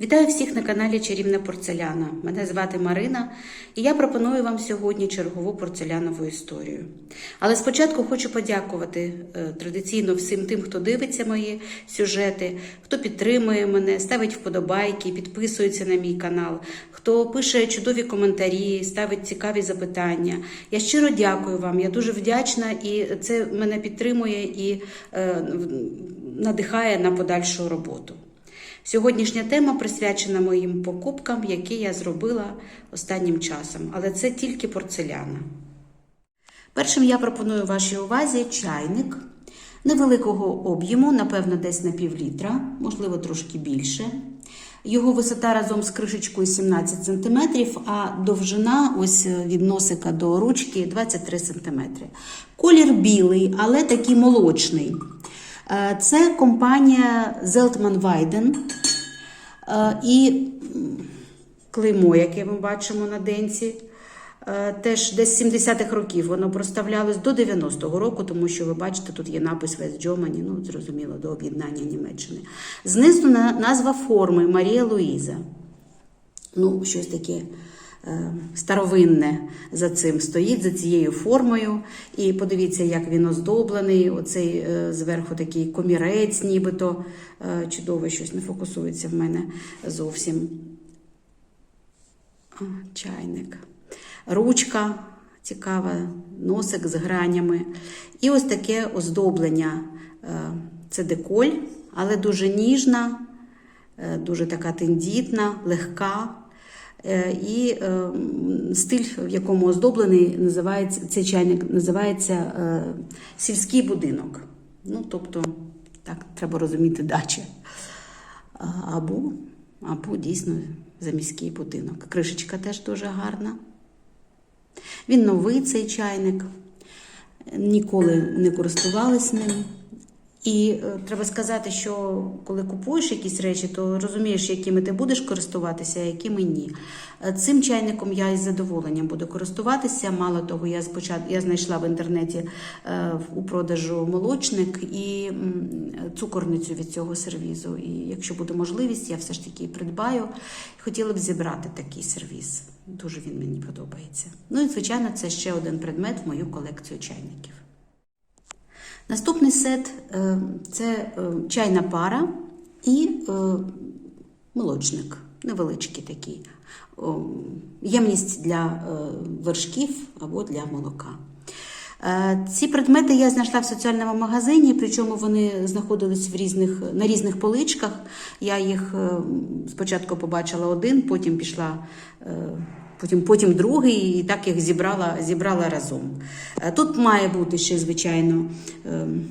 Вітаю всіх на каналі Чарівна порцеляна. Мене звати Марина, і я пропоную вам сьогодні чергову порцелянову історію. Але спочатку хочу подякувати е, традиційно всім тим, хто дивиться мої сюжети, хто підтримує мене, ставить вподобайки, підписується на мій канал, хто пише чудові коментарі, ставить цікаві запитання. Я щиро дякую вам. Я дуже вдячна, і це мене підтримує і е, надихає на подальшу роботу. Сьогоднішня тема присвячена моїм покупкам, які я зробила останнім часом, але це тільки порцеляна. Першим я пропоную вашій увазі чайник невеликого об'єму, напевно, десь на пів літра, можливо, трошки більше. Його висота разом з кришечкою 17 см, а довжина ось від носика до ручки 23 см. Колір білий, але такий молочний. Е, Це компанія Zeltman Weiden. Е, І клеймо, яке ми бачимо на денці, е, теж десь з 70-х років воно проставлялось до 90-го року, тому що ви бачите, тут є напис West Germany, ну зрозуміло, до об'єднання Німеччини. Знизу назва форми Марія Луїза. Ну, щось таке старовинне за цим стоїть, за цією формою. І подивіться, як він оздоблений. Оцей е, зверху такий комірець, нібито е, чудове щось не фокусується в мене зовсім. Чайник. Ручка цікава, носик з гранями. І ось таке оздоблення. Е, Це деколь, але дуже ніжна, е, дуже така тендітна, легка. Е, І е, стиль, в якому оздоблений, називається цей чайник, називається е, сільський будинок. Ну, тобто, так треба розуміти дача. Або, або дійсно заміський будинок. Кришечка теж дуже гарна. Він новий цей чайник, ніколи не користувались ним. І е, треба сказати, що коли купуєш якісь речі, то розумієш, якими ти будеш користуватися, а якими ні. Е, Цим чайником я із задоволенням буду користуватися. Мало того, я спочатку я знайшла в інтернеті е, у продажу молочник і цукорницю від цього сервізу. І якщо буде можливість, я все ж таки придбаю. Хотіла б зібрати такий сервіз. Дуже він мені подобається. Ну і звичайно, це ще один предмет в мою колекцію чайників. Наступний сет е, це е, чайна пара і е, молочник, невеличкий такий. Ємність для вершків або для молока. Ці предмети я знайшла в соціальному магазині, причому вони знаходились в різних, на різних поличках. Я їх спочатку побачила один, потім пішла. Потім, потім другий, і так їх зібрала, зібрала разом. Е, Тут має бути ще, звичайно, ем,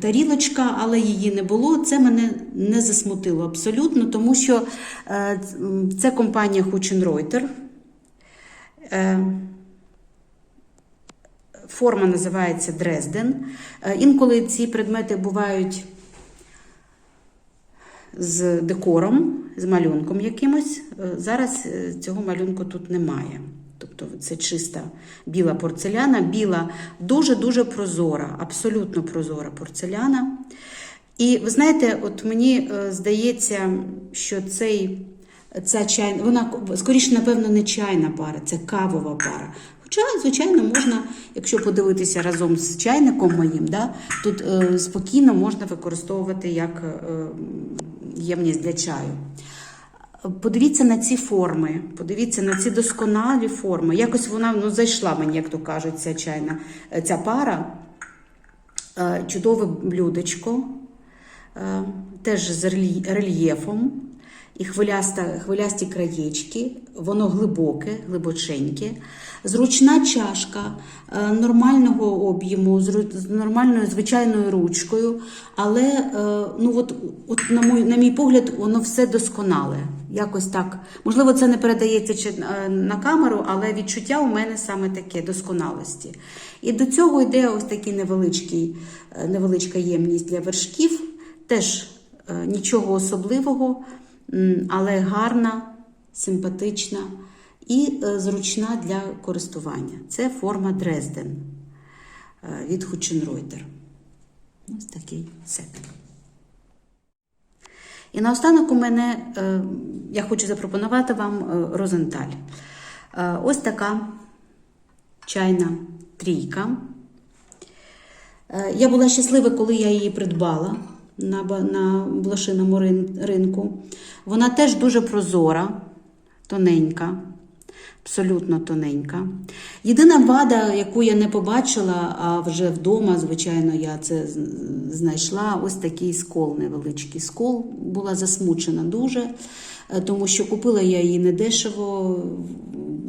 тарілочка, але її не було. Це мене не засмутило абсолютно, тому що е, це компанія Huchenreuter. Е, Форма називається Дрезден. Інколи ці предмети бувають з декором, з малюнком якимось. Е, Зараз е, цього малюнку тут немає. Тобто це чиста біла порцеляна, біла, дуже-дуже прозора, абсолютно прозора порцеляна. І ви знаєте, от мені е, здається, що цей, ця чайна, вона скоріше, напевно, не чайна пара, це кавова пара. Хоча, звичайно, можна, якщо подивитися разом з чайником моїм, да, тут е, спокійно можна використовувати як е, ємність для чаю. Подивіться на ці форми, подивіться на ці досконалі форми. Якось вона ну, зайшла мені, як то кажуть, ця чайна е, ця пара. Е, Чудове блюдечко, е, теж з рельєфом і хвиляста, хвилясті краєчки, воно глибоке, глибоченьке, зручна чашка е, нормального об'єму, з нормальною звичайною ручкою, але е, ну, от, от, на, мій, на мій погляд, воно все досконале. Якось так. Можливо, це не передається е, на камеру, але відчуття у мене саме таке досконалості. І до цього йде ось такий невеличкий, невеличка ємність для вершків. Теж нічого особливого, але гарна, симпатична і е, зручна для користування. Це форма Дрезден е, від Huchenreuter. Ось такий сет. І наостанок у мене е, я хочу запропонувати вам розенталь. Ось така чайна трійка. Я була щаслива, коли я її придбала на, на блошиному ринку. Вона теж дуже прозора, тоненька, абсолютно тоненька. Єдина вада, яку я не побачила, а вже вдома, звичайно, я це знайшла. Ось такий скол, невеличкий скол. Була засмучена дуже, е, тому що купила я її недешево.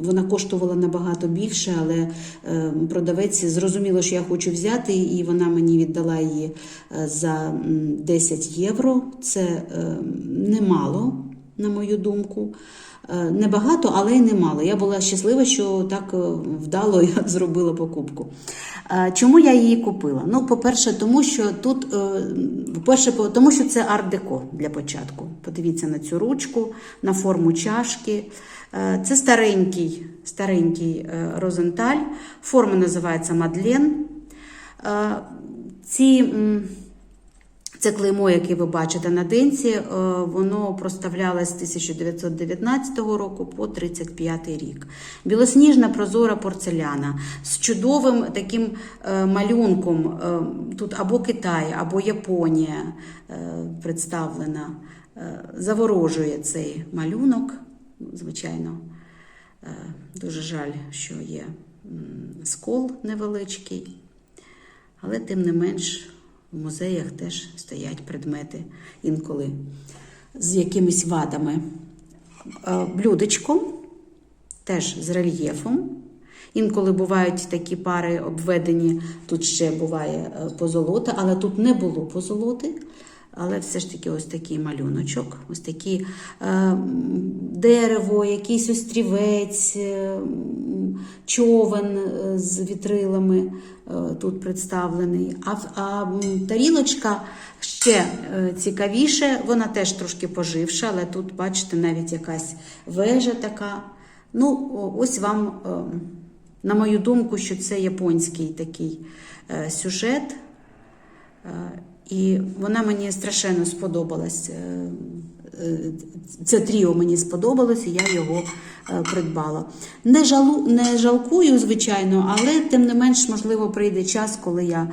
Вона коштувала набагато більше, але е, продавець зрозуміло, що я хочу взяти, і вона мені віддала її е, за 10 євро. Це немало, на мою думку. Е, Небагато, але й немало. Я була щаслива, що так е, вдало я зробила покупку. Е, Чому я її купила? Ну, по-перше, тому що тут, по-перше, тому що це арт-деко для початку. Подивіться на цю ручку, на форму чашки. Це старенький, старенький розенталь. Форма називається Мадлен. Ці. Це клеймо, яке ви бачите на денці, е, воно проставлялось з 1919 року по 35 рік. Білосніжна прозора порцеляна з чудовим таким е, малюнком. Е, Тут або Китай, або Японія представлена. Заворожує цей малюнок, звичайно. Дуже жаль, що є скол невеличкий. Але тим не менш в музеях теж стоять предмети інколи з якимись вадами. Е, Блюдечко теж з рельєфом. Інколи бувають такі пари обведені, тут ще буває е, позолота, але тут не було позолоти. Але все ж таки ось такий малюночок, ось такі е, дерево, якийсь острівець, е, човен е, з вітрилами е, тут представлений. А, а тарілочка ще е, цікавіше, вона теж трошки поживша, але тут, бачите, навіть якась вежа така. Ну, ось вам, е, на мою думку, що це японський такий е, сюжет. Е, І вона мені страшенно сподобалась. Е, е, Це тріо мені сподобалось, і я його е, придбала. Не, жалу, не жалкую, звичайно, але тим не менш, можливо, прийде час, коли я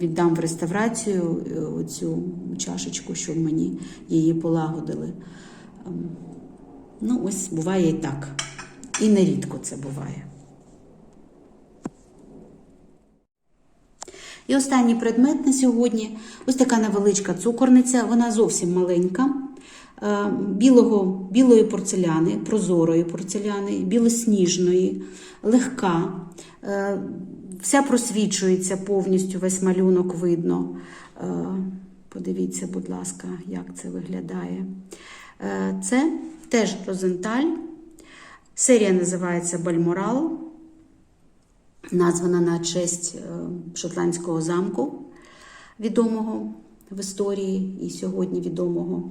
віддам в реставрацію оцю чашечку, щоб мені її полагодили. Ем, Ну, ось буває і так. І нерідко це буває. І останній предмет на сьогодні ось така невеличка цукорниця, вона зовсім маленька, е, білого, білої порцеляни, прозорої порцеляни, білосніжної, легка. е, Вся просвічується повністю, весь малюнок видно. Е, Подивіться, будь ласка, як це виглядає. Це теж розенталь. Серія називається Бальморал названа на честь е, шотландського замку, відомого в історії і сьогодні відомого.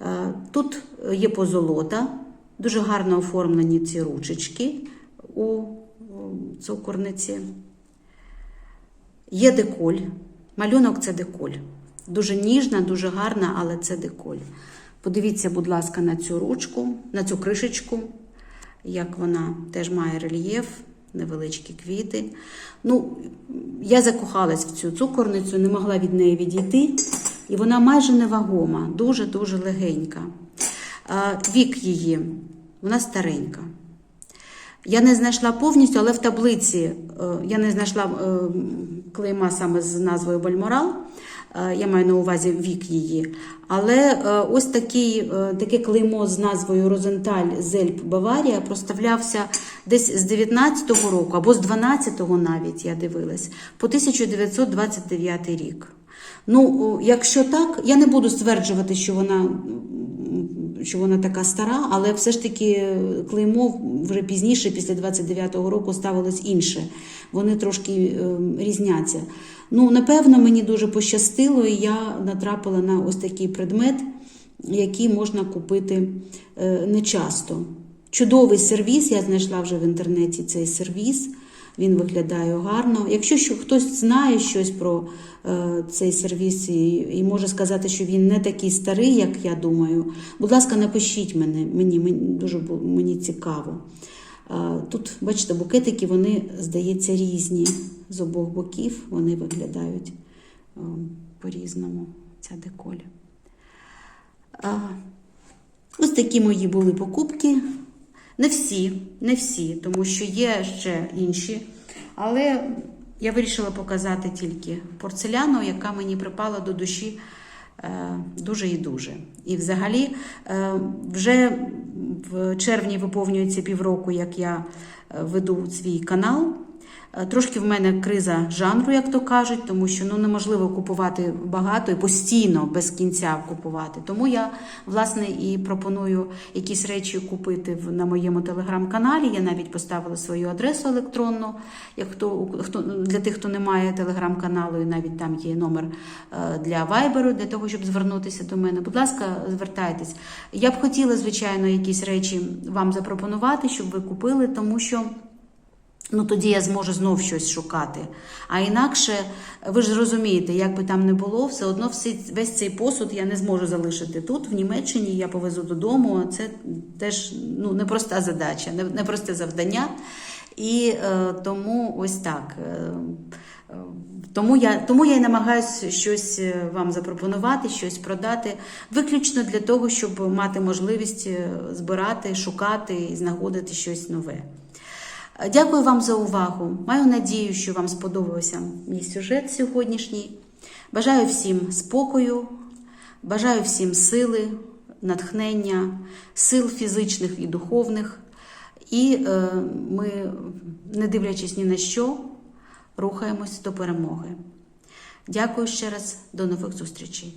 Е, Тут є позолота, дуже гарно оформлені ці ручечки у е, цукорниці. Є деколь. Малюнок це деколь. Дуже ніжна, дуже гарна, але це деколь. Подивіться, будь ласка, на цю ручку, на цю кришечку, як вона теж має рельєф, невеличкі квіти. Ну, я закохалась в цю цукорницю, не могла від неї відійти. І вона майже невагома, дуже-дуже легенька. Вік її, вона старенька. Я не знайшла повністю, але в таблиці е, я не знайшла е, клейма саме з назвою Бальморал. Е, Я маю на увазі вік її. Але е, ось такий, е, таке клеймо з назвою Розенталь Зельп Баварія проставлявся десь з 19-го року, або з 12-го навіть я дивилась, по 1929 рік. Ну, якщо так, я не буду стверджувати, що вона що вона така стара, але все ж таки клеймо вже пізніше, після 29-го року, ставилось інше. Вони трошки е, різняться. Ну, напевно, мені дуже пощастило, і я натрапила на ось такий предмет, який можна купити е, нечасто. Чудовий сервіс, я знайшла вже в інтернеті цей сервіс. Він виглядає гарно. Якщо що, хтось знає щось про е, цей сервіс і, і може сказати, що він не такий старий, як я думаю, будь ласка, напишіть мене, мені, мені дуже мені цікаво. Тут, бачите, букетики, вони, здається, різні з обох боків. Вони виглядають по-різному, ця деколь. Ось такі мої були покупки. Не всі, не всі, тому що є ще інші. Але я вирішила показати тільки порцеляну, яка мені припала до душі е, дуже і дуже. І взагалі, е, вже в червні виповнюється півроку, як я е, веду свій канал. Е, Трошки в мене криза жанру, як то кажуть, тому що ну неможливо купувати багато і постійно без кінця купувати. Тому я власне і пропоную якісь речі купити на моєму телеграм-каналі. Я навіть поставила свою адресу електронну. Як хто, хто для тих, хто не має телеграм-каналу, і навіть там є номер е, для вайберу, для того, щоб звернутися до мене. Будь ласка, звертайтесь. Я б хотіла, звичайно, якісь речі вам запропонувати, щоб ви купили, тому що. Ну, тоді я зможу знов щось шукати. А інакше, ви ж розумієте, як би там не було, все одно всі, весь цей посуд я не зможу залишити тут, в Німеччині, я повезу додому. Це теж ну, непроста задача, непросте завдання. І е, тому ось так. Е, е, тому я, тому я і намагаюся щось е, вам запропонувати, щось продати, виключно для того, щоб мати можливість збирати, шукати і знаходити щось нове. Дякую вам за увагу. Маю надію, що вам сподобався мій сюжет сьогоднішній. Бажаю всім спокою, бажаю всім сили, натхнення, сил фізичних і духовних. І е, ми, не дивлячись ні на що, рухаємось до перемоги. Дякую ще раз, до нових зустрічей.